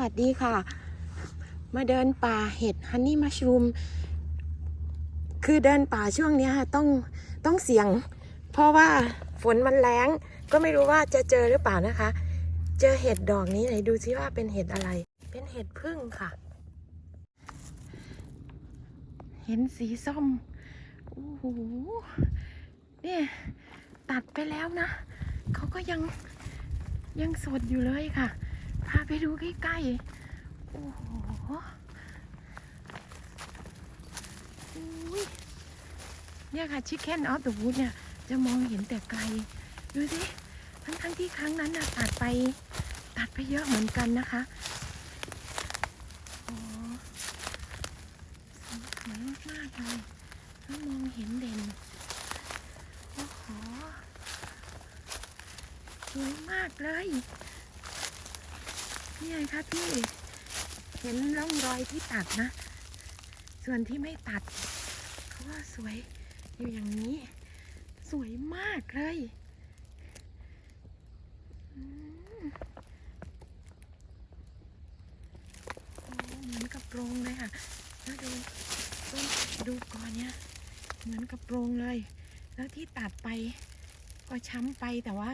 วัสดีค่ะ มาเดินป่าเห็ดฮันนี่มัชรูม คือเดินป่าช่วงนี้ค่ะต้องต้องเสี่ยง เพราะว่าฝนมันแรงก็ไม่รู้ว่าจะเจอหรือเปล่านะคะ เจอเห็ดดอกนี้ไหนดูซิว่าเป็นเห็ดอะไร เป็นเห็ดพึ่งค่ะ เห็นสีส้ม โอ้โห เนี่ยตัดไปแล้วนะ เขาก็ยังยังสดอยู่เลยค่ะ พาไปดูใกล้ๆ โอ้โหเนี่ยค่ะชิคเก้นออฟเดอะวูดเนี่ยจะมองเห็นแต่ไกล ดูสิ ทั้งทั้งๆที่ครั้งนั้นน่ะตัดไป ตัดไปเยอะเหมือนกันนะคะโอ้สวยมากๆเลยแล้วมองเห็นเด่น โอ้โห สวยมากเลย นี่ไงคะพี่เห็นร่องรอยที่ตัดนะ ส่วนที่ไม่ตัดเขาว่าสวยอยู่อย่างนี้ สวยมากเลยเหมือนกับโปรงเลยค่ะแล้วดูต้นดูก่อนเนี่ยเหมือนกับโปรงเลย แล้วที่ตัดไปก็ช้ำไปแต่ว่า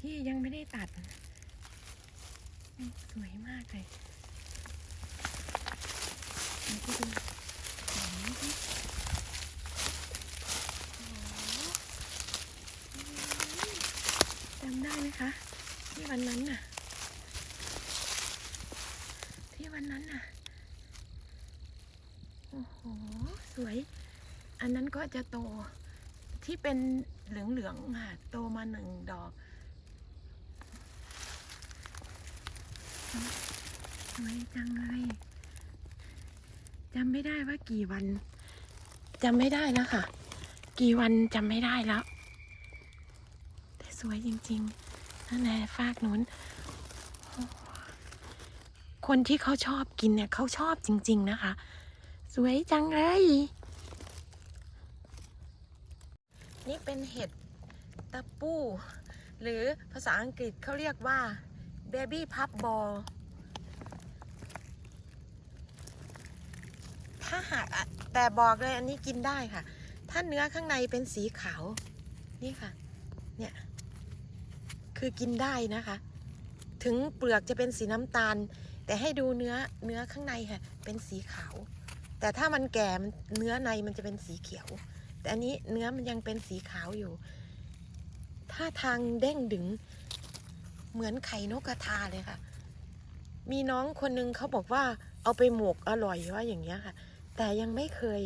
ที่ยังไม่ได้ตัด สวยมากเลยเดี๋ยวไปดูสวยมพี่โอ้โหจำได้ไหมคะ ที่วันนั้นน่ะ ที่วันนั้นน่ะ โอ้โห สวย อันนั้นก็จะโตที่เป็นเหลืองๆค่ะ โตมาหนึ่งดอก สวยจังเลยจำไม่ได้ว่ากี่วันจำไม่ได้แล้วค่ะ กี่วันจำไม่ได้แล้ว แต่สวยจริงๆนั่นแหละฟากนู้น คนที่เขาชอบกินเนี่ยเขาชอบจริง ๆนะคะ สวยจังเลย นี่เป็นเห็ดตะปู หรือภาษาอังกฤษเขาเรียกว่า baby pup ball ถ้าหากแต่บอกเลยอันนี้กินได้ค่ะ ถ้าเนื้อข้างในเป็นสีขาว นี่ค่ะ เนี่ย คือกินได้นะคะ ถึงเปลือกจะเป็นสีน้ำตาล แต่ให้ดูเนื้อเนื้อข้างในค่ะ เป็นสีขาว แต่ถ้ามันแก่เนื้อในมันจะเป็นสีเขียว แต่อันนี้เนื้อมันยังเป็นสีขาวอยู่ ถ้าทางเด้งดึง เหมือนไข่นกกระทาเลยค่ะ มีน้องคนนึงเขาบอกว่าเอาไปหมกอร่อยว่าอย่างเงี้ยค่ะ แต่ยังไม่เคย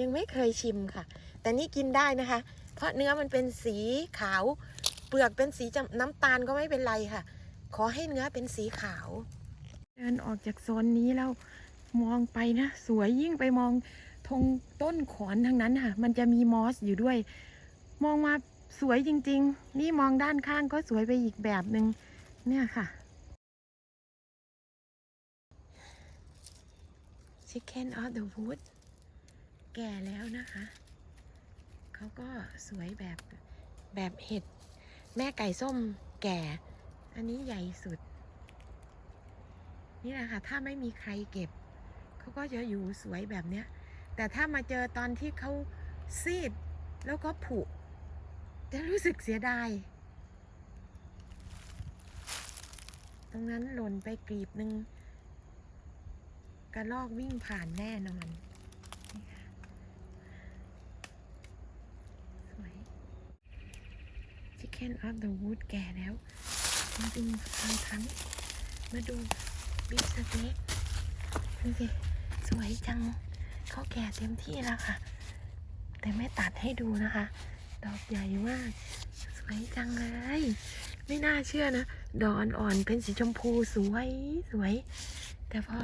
ยังไม่เคยชิมค่ะ แต่นี่กินได้นะคะ เพราะเนื้อมันเป็นสีขาว เปลือกเป็นสีจำน้ำตาลก็ไม่เป็นไรค่ะ ขอให้เนื้อเป็นสีขาว เดินออกจากโซนนี้แล้วมองไปนะ สวยยิ่งไปมองทงต้นขอนทั้งนั้นค่ะ มันจะมีมอสอยู่ด้วย มองมา สวยจริง ๆ นี่มองด้านข้างก็สวยไปอีกแบบหนึ่งเนี่ยค่ะ Chicken of the Wood แก่แล้วนะคะ เขาก็สวยแบบแบบเห็ด แม่ไก่ส้มแก่ อันนี้ใหญ่สุด นี่แหละค่ะ ถ้าไม่มีใครเก็บ เขาก็จะอยู่สวยแบบเนี้ย แต่ถ้ามาเจอตอนที่เขาซีดแล้วก็ผุ จะรู้สึกเสียดาย ตรงนั้นหล่นไปกรีบหนึ่งกระลอกวิ่งผ่านแน่นอนนี่ค่ะสวย Chicken of the Wood แก่แล้ว มาดูทางทั้งมาดูบิ๊กสเต็กดูสิสวยจังเขาแก่เต็มที่แล้วค่ะ แต่ไม่ตัดให้ดูนะคะ ดอกใหญ่มาก สวยจังเลย ไม่น่าเชื่อนะ ดอกอ่อนๆเป็นสีชมพูสวยสวย แต่พอ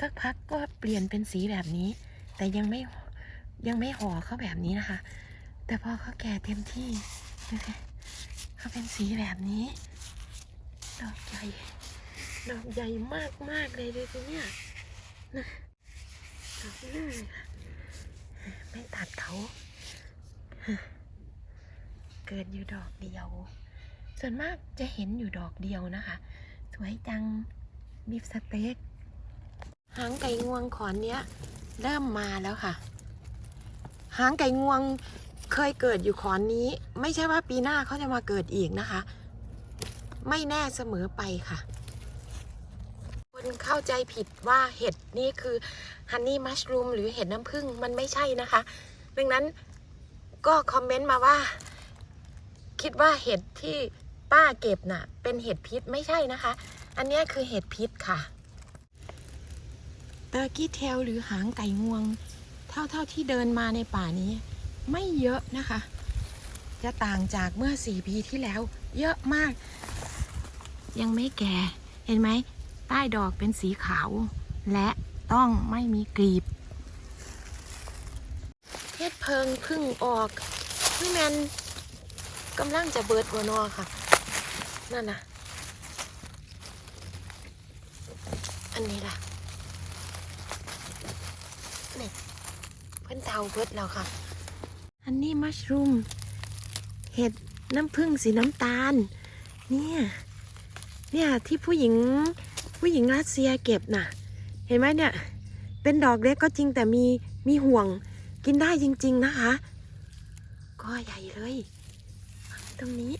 สักพักก็เปลี่ยนเป็นสีแบบนี้ แต่ยังไม่ยังไม่ห่อเขาแบบนี้นะคะ แต่พอเขาแก่เต็มที่นะคะเขาเป็นสีแบบนี้ ดอกใหญ่ ดอกใหญ่มากมากเลยดูสิเนี่ยนะดอกนี้เลยค่ะไม่ตัดเขา กิดอยู่ดอกเดียว ส่วนมากจะเห็นอยู่ดอกเดียวนะคะ สวยจังบีฟสเต็กหางไก่งวงขอนเนี้ย เริ่มมาแล้วค่ะ หางไก่งวงเคยเกิดอยู่ขอนนี้ ไม่ใช่ว่าปีหน้าเขาจะมาเกิดอีกนะคะ ไม่แน่เสมอไปค่ะ คนเข้าใจผิดว่าเห็ดนี่คือฮันนี่มัชรูมหรือเห็ดน้ำผึ้งมันไม่ใช่นะคะดังนั้นก็คอมเมนต์มาว่า คิดว่าเห็ดที่ป้าเก็บน่ะ เป็นเห็ดพิษไม่ใช่นะคะ อันเนี้ยคือเห็ดพิษค่ะเตอร์กี้เทลหรือหางไก่งวง เท่าเท่าที่เดินมาในป่านี้ ไม่เยอะนะคะ จะต่างจากเมื่อสี่ปีที่แล้ว เยอะมาก ยังไม่แก่เห็นไหม ใต้ดอกเป็นสีขาว และต้องไม่มีกลีบเฮ็ดเพิงพึ่งออกพี่แมน กำลังจะเบิดหัวนอค่ะ นั่นนะอันนี้ล่ะนี่เพิ่อนเตาเบิดแล้วค่ะ อันนี้มัชรูม เห็ดน้ำผึ้งสีน้ำตาล เนี่ย เนี่ยที่ผู้หญิงผู้หญิงรัสเซียเก็บน่ะ เห็นไหมเนี่ย เป็นดอกเล็กก็จริงแต่มีมีห่วงกินได้จริง ๆนะคะ ก็ใหญ่เลย ตรงนี้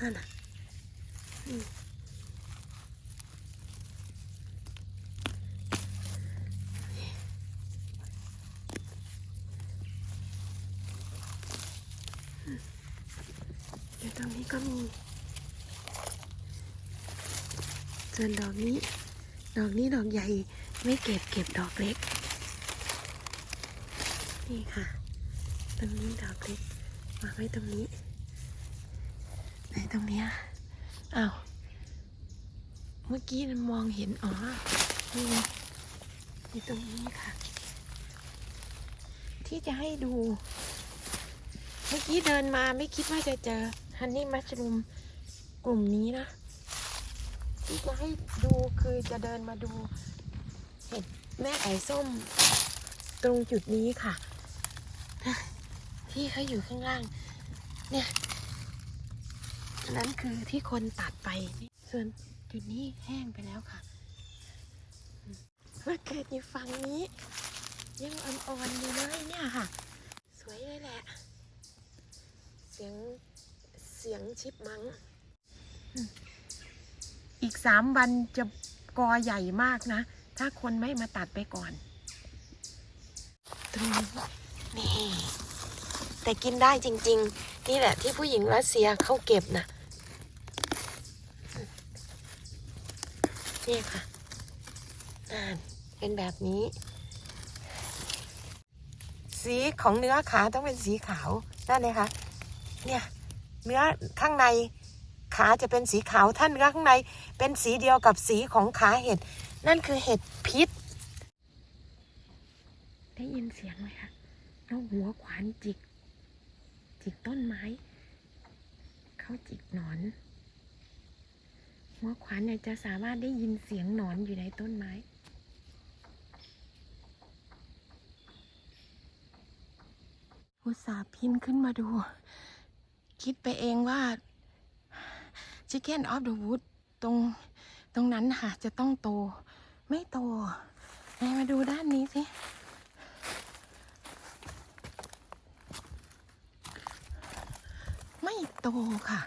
นั่นน่ะเดี๋ยวตรงนี้ก็มีส่วนดอกนี้ ดอกนี้ดอกใหญ่ไม่เก็บเก็บดอกเล็ก นี่ค่ะ ตรงนี้ดอกเล็กวางไว้ตรงนี้ ไหนตรงเนี้ยอ้าว เมื่อกี้มองเห็น อ๋อ นี่นี่ตรงนี้ค่ะ ที่จะให้ดู เมื่อกี้เดินมาไม่คิดว่าจะเจอฮันนี่มัชรูมกลุ่มนี้นะ ที่จะให้ดูคือจะเดินมาดู เห็ดแม่ไก่ส้มตรงจุดนี้ค่ะ ที่เขาอยู่ข้างล่าง เนี่ยอันนั้นคือที่คนตัดไป ส่วนจุดนี้แห้งไปแล้วค่ะมาเกิดอยู่ฝั่งนี้ ยังอ่อนๆอยู่เลยเนี่ยค่ะ สวยเลยแหละ เสียงเสียงชิปมัง อีกสามวันจะกอใหญ่มากนะ ถ้าคนไม่มาตัดไปก่อนตรงนี้ นี่ แต่กินได้จริง ๆ นี่แหละที่ผู้หญิงรัสเซียเขาเก็บนะนี่ค่ะอ่นเป็นแบบนี้ สีของเนื้อขาต้องเป็นสีขาวนั่นเลยค่ะเนี่ยเนื้อข้างในขาจะเป็นสีขาวถ้านเนื้อข้างในเป็นสีเดียวกับสีของขาเห็ด นั่นคือเห็ดพิษ ได้ยินเสียงไหมคะ เอาหัวขวานจิก จิกต้นไม้ เขาจิกหนอน หัวขวานเนี่ยจะสามารถได้ยินเสียงหนอนอยู่ในต้นไม้อุตส่าห์พินขึ้นมาดู คิดไปเองว่า Chicken of the Wood ตรงตรงนั้นค่ะ จะต้องโต ไม่โตไหนมาดูด้านนี้สิ ไม่ โตค่ะ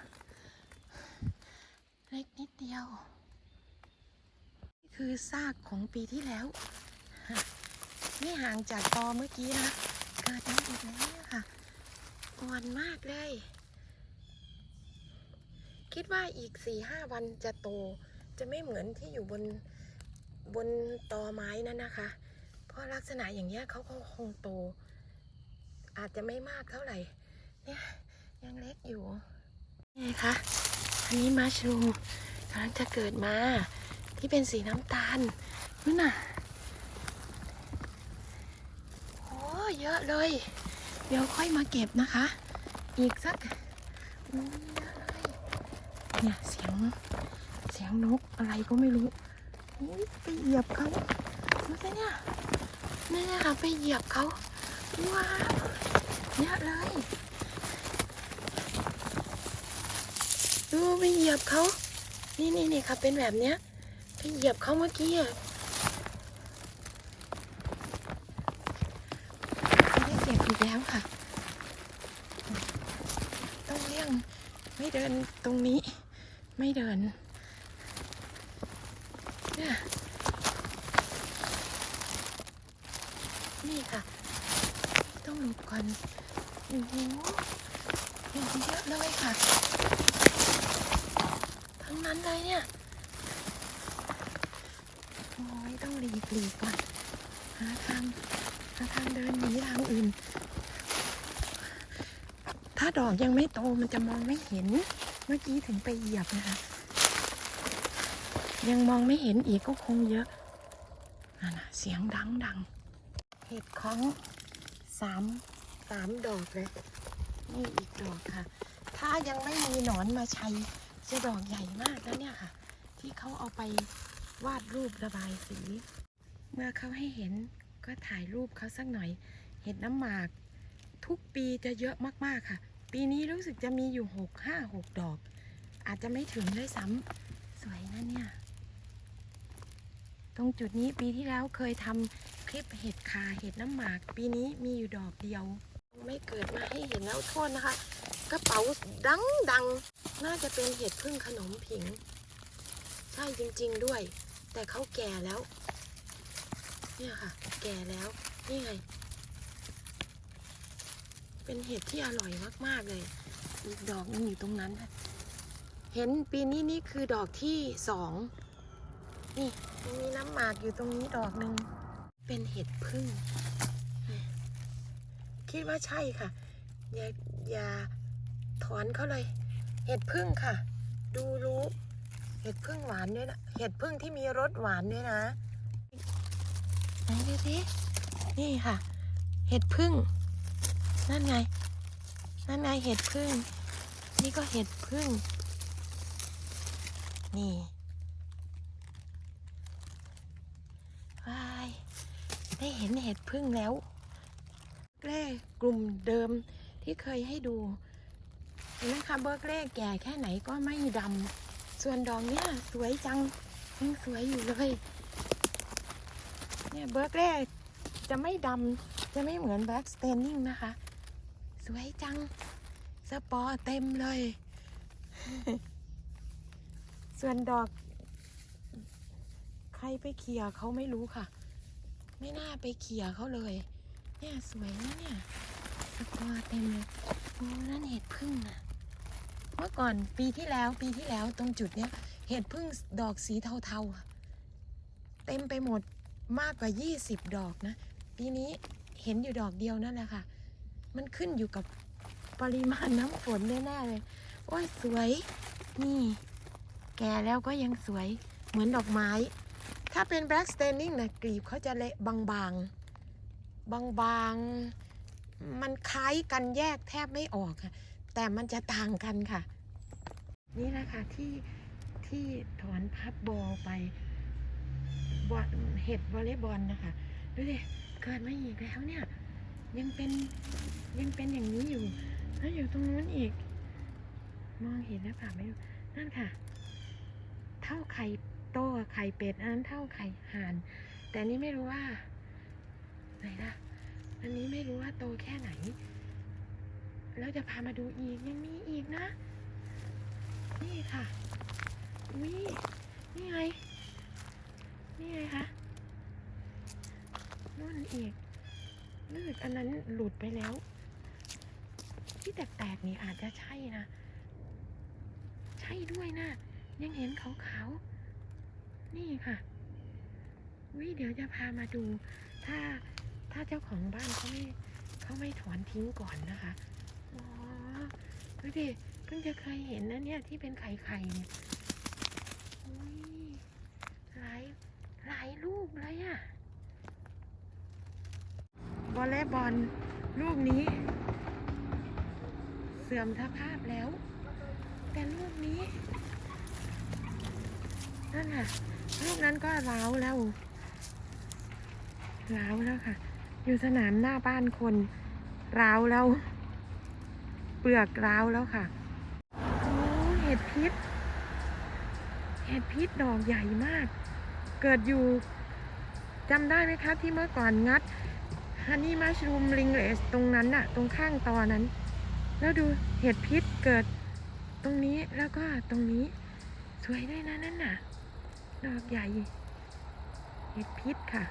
เล็กนิดเดียว นี่คือซากของปีที่แล้วฮะนี่ห่างจากตอเมื่อกี้นะเกิดมาอีกแล้วค่ะอ่อนมากเลย คิดว่าอีกสี่ห้าวันจะโต จะไม่เหมือนที่อยู่บนบนตอไม้นั่นนะคะ เพราะลักษณะอย่างเงี้ยเขาก็คงโต อาจจะไม่มากเท่าไหร่ เนี่ย ยังเล็กอยู่นี่คะอันนี้มัชรูมกำลังจะเกิดมาที่เป็นสีน้ำตาลนู่นน่ะโอ้เยอะเลย เดี๋ยวค่อยมาเก็บนะคะ อีกสักเนี่ยเสียงเสียงนกอะไรก็ไม่รู้ไปเหยียบเขาดูสิเนี่ยนี่นะคะไปเหยียบเขาว้าวเยอะเลย ดูไปเหยียบเขา นี่นี่นี่ค่ะเป็นแบบเนี้ยไปเหยียบเขาเมื่อกี้อะไม่ได้เก็บอีกแล้วค่ะ ต้องเลี่ยงไม่เดินตรงนี้ ไม่เดินเนี่ยนี่ค่ะ ต้องหลบก่อนโอ้โหเห็นเยอะเลยค่ะ นั้นเลยเนี่ยโอ้ยต้องหลีกหลีกก่อน หาทางหาทางเดินหนีทางอื่น ถ้าดอกยังไม่โตมันจะมองไม่เห็น เมื่อกี้ถึงไปเหยียบนะคะ ยังมองไม่เห็นอีกก็คงเยอะนั่นนะเสียงดังดังเห็ดของสามสามดอกเลย นี่อีกดอกค่ะ ถ้ายังไม่มีหนอนมาใช้ จะดอกใหญ่มากแล้วเนี่ยค่ะ ที่เขาเอาไปวาดรูประบายสี เมื่อเขาให้เห็นก็ถ่ายรูปเขาสักหน่อย เห็ดน้ำหมาก ทุกปีจะเยอะมากๆค่ะ ปีนี้รู้สึกจะมีอยู่หกห้าหกดอก อาจจะไม่ถึงด้วยซ้ำสวยนะเนี่ย ตรงจุดนี้ปีที่แล้วเคยทำคลิปเห็ดคาเห็ดน้ำหมาก ปีนี้มีอยู่ดอกเดียว ไม่เกิดมาให้เห็นแล้วโทษนะคะ กระเป๋าดังดังน่าจะเป็นเห็ดพึ่งขนมผิง ใช่จริง ๆด้วย แต่เขาแก่แล้ว เนี่ยค่ะ แก่แล้ว นี่ไง เป็นเห็ดที่อร่อยมาก ๆ เลย อีกดอกนึงอยู่ตรงนั้น เห็นปีนี้นี่คือดอกที่สอง นี่ยังมีน้ำหมากอยู่ตรงนี้ดอกหนึ่ง เป็นเห็ดพึ่ง คิดว่าใช่ค่ะ อย่าอย่า ถอนเขาเลย เห็ดพึ่งค่ะ ดูรู้ เห็ดพึ่งหวานด้วยนะเห็ดพึ่งที่มีรสหวานด้วยนะไหนดูสินี่ค่ะ เห็ดพึ่ง นั่นไง นั่นไงเห็ดพึ่ง นี่ก็เห็ดพึ่ง นี่วายได้เห็นเห็ดพึ่งแล้วแรกกลุ่มเดิมที่เคยให้ดู ห็นไหมคะเบิร์กเล่แก่แค่ไหนก็ไม่ดำส่วนดอกเนี้ยสวยจังยังสวยอยู่เลยเนี่ยเบิร์กเล่จะไม่ดำจะไม่เหมือนแบล็กสเตนนิ่งนะคะ สวยจัง สปอร์เต็มเลย ส่วนดอก ใครไปเขี่ยเขาไม่รู้ค่ะ ไม่น่าไปเขี่ยเขาเลย เนี่ยสวยนะเนี่ย สปอร์เต็มเลยโอ้นั่นเห็ดพึ่งนะ เมื่อก่อนปีที่แล้วปีที่แล้วตรงจุดเนี้ยเห็ดพึ่งดอกสีเทาๆ เต็มไปหมดมากกว่า 20 ดอกนะ ปีนี้เห็นอยู่ดอกเดียวนั่นแหละค่ะ มันขึ้นอยู่กับปริมาณน้ำฝนแน่ๆเลย โอ้ยสวย นี่ แก่แล้วก็ยังสวยเหมือนดอกไม้ ถ้าเป็น black standing นะกลีบเขาจะเละบางๆ บางๆ มันคล้ายกันแยกแทบไม่ออกค่ะ แต่มันจะต่างกันค่ะ นี่แหละค่ะที่ที่ถอนพับบอลไปบอลเห็ดวอลเลย์บอลนะคะดูดิเกิดมาอีกแล้วเนี่ย ยังเป็นยังเป็นอย่างนี้อยู่ แล้วอยู่ตรงนู้นอีก มองเห็นแล้วค่ะไม่รู้นั่นค่ะ เท่าไข่โตไข่เป็ดอันนั้นเท่าไข่ห่าน แต่นี้ไม่รู้ว่าไหนล่ะอันนี้ไม่รู้ว่าโตแค่ไหน แล้วจะพามาดูอีกยังมีอีกนะ นี่ค่ะวินี่ไง นี่ไงคะนู่นอีกนืดอันนั้นหลุดไปแล้ว ที่แตกๆนี่อาจจะใช่นะ ใช่ด้วยนะ ยังเห็นขาวๆนี่ค่ะวิเดี๋ยวจะพามาดู ถ้าถ้าเจ้าของบ้านเขาไม่เขาไม่ถอนทิ้งก่อนนะคะ ดูดิเพิ่งจะเคยเห็นนะเนี่ยที่เป็นไข่ไข่เนี่ยหลายหลายลูกเลยอะวอลเลย์บอลลูกนี้ เสื่อมสภาพแล้ว แต่ลูกนี้นั่นน่ะลูกนั้นก็ร้าวแล้วร้าวแล้วค่ะ อยู่สนามหน้าบ้านคนร้าวแล้ว ปลือกร้าวแล้วค่ะโอ้เห็ดดพิษ เห็ดพิษดอกใหญ่มาก เกิดอยู่จำได้ไหมคะที่เมื่อก่อนงัดฮันนี่มัชรูมลิงเลสตรงนั้นน่ะ ตรงข้างตอนั้น แล้วดูเห็ดพิษเกิดตรงนี้แล้วก็ตรงนี้ สวยด้วยนะนั่นน่ะ ดอกใหญ่ เห็ดพิษค่ะ